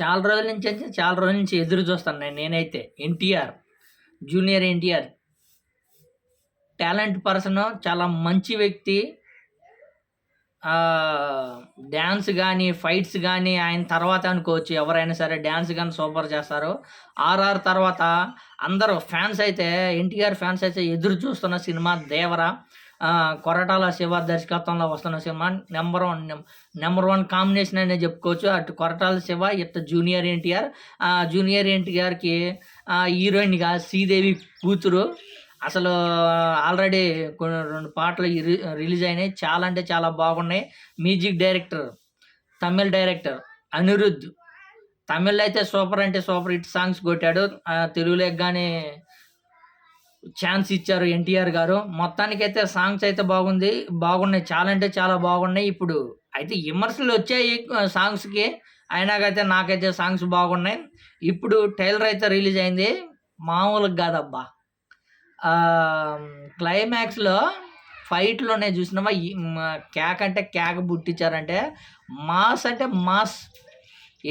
చాలా రోజుల నుంచి అయితే చాలా రోజుల నుంచి ఎదురు చూస్తాను నేను నేనైతే. NTR junior NTR. Talent person చాలా మంచి వ్యక్తి. డ్యాన్స్ కానీ ఫైట్స్ కానీ ఆయన తర్వాత అనుకోవచ్చు. ఎవరైనా సరే డ్యాన్స్ కానీ సూపర్ చేస్తారు. ఆర్ఆర్ తర్వాత అందరూ ఫ్యాన్స్ అయితే ఎన్టీఆర్ ఫ్యాన్స్ అయితే ఎదురు చూస్తున్న సినిమా దేవర. కొరటాల శివ దర్శకత్వంలో వస్తున్న cinema number one number one combination అనే చెప్పుకోవచ్చు. అటు కొరటాల శివ ఇట్ జూనియర్ ఎన్టీఆర్. జూనియర్ ఎన్టీఆర్కి హీరోయిన్గా శ్రీదేవి కూతురు. అసలు ఆల్రెడీ కొన్ని రెండు పాటలు రిలీజ్ అయినాయి. చాలా అంటే చాలా బాగున్నాయి. Music director Tamil director Anirudh. Tamil అయితే సూపర్ అంటే సూపర్. హిట్ సాంగ్స్ కొట్టాడు. తెలుగులోకి తెలుగులో కానీ ఛాన్స్ ఇచ్చారు ఎన్టీఆర్ గారు. మొత్తానికైతే సాంగ్స్ అయితే బాగుంది. బాగున్నాయి. చాలా అంటే చాలా బాగున్నాయి. ఇప్పుడు అయితే విమర్శలు వచ్చాయి సాంగ్స్కి. అయినాకైతే నాకైతే సాంగ్స్ బాగున్నాయి. ఇప్పుడు టైలర్ అయితే రిలీజ్ అయింది. మామూలుగా కాదబ్బా. క్లైమాక్స్లో ఫైట్లోనే చూసినామా ఈ కేక్ అంటే కేక్ పుట్టించారంటే మాస్ అంటే మాస్.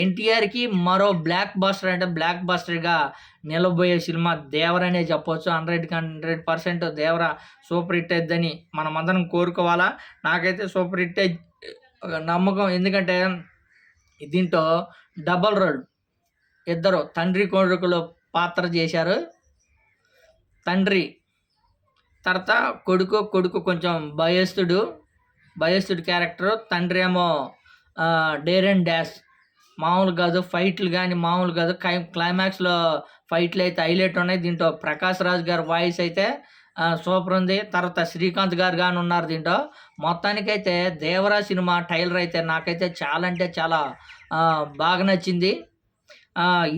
ఎన్టీఆర్కి మరో బ్లాక్ బస్టర్ అంటే బ్లాక్ బస్టర్గా నిలబోయే సినిమా దేవరనే చెప్పొచ్చు. Hundred hundred percent Devara super hit అయిద్దని మనమందరం కోరుకోవాలా? నాకైతే సూపర్ హిట్ నమ్మకం. ఎందుకంటే దీంట్లో డబల్ రోల్ ఇద్దరు తండ్రి కొడుకులు పాత్ర చేశారు. తండ్రి తర్వాత కొడుకు కొడుకు కొంచెం భయస్థుడు భయస్థుడు క్యారెక్టర్ తండ్రి ఏమో డేర్ అండ్ డాష్ మామూలు కాదు ఫైట్లు కానీ మామూలు కాదు. క్లై క్లైమాక్స్లో ఫైట్లు అయితే హైలైట్ ఉన్నాయి. దీంట్లో ప్రకాష్ రాజ్ గారి వాయిస్ అయితే సూపర్ ఉంది. తర్వాత శ్రీకాంత్ గారు కానీ ఉన్నారు దీంట్లో. మొత్తానికైతే దేవరా సినిమా టైలర్ అయితే నాకైతే చాలా అంటే చాలా బాగా నచ్చింది.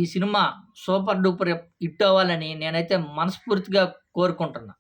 ఈ సినిమా సూపర్ డూపర్ హిట్ అవ్వాలని నేనైతే మనస్ఫూర్తిగా కోరుకుంటున్నా.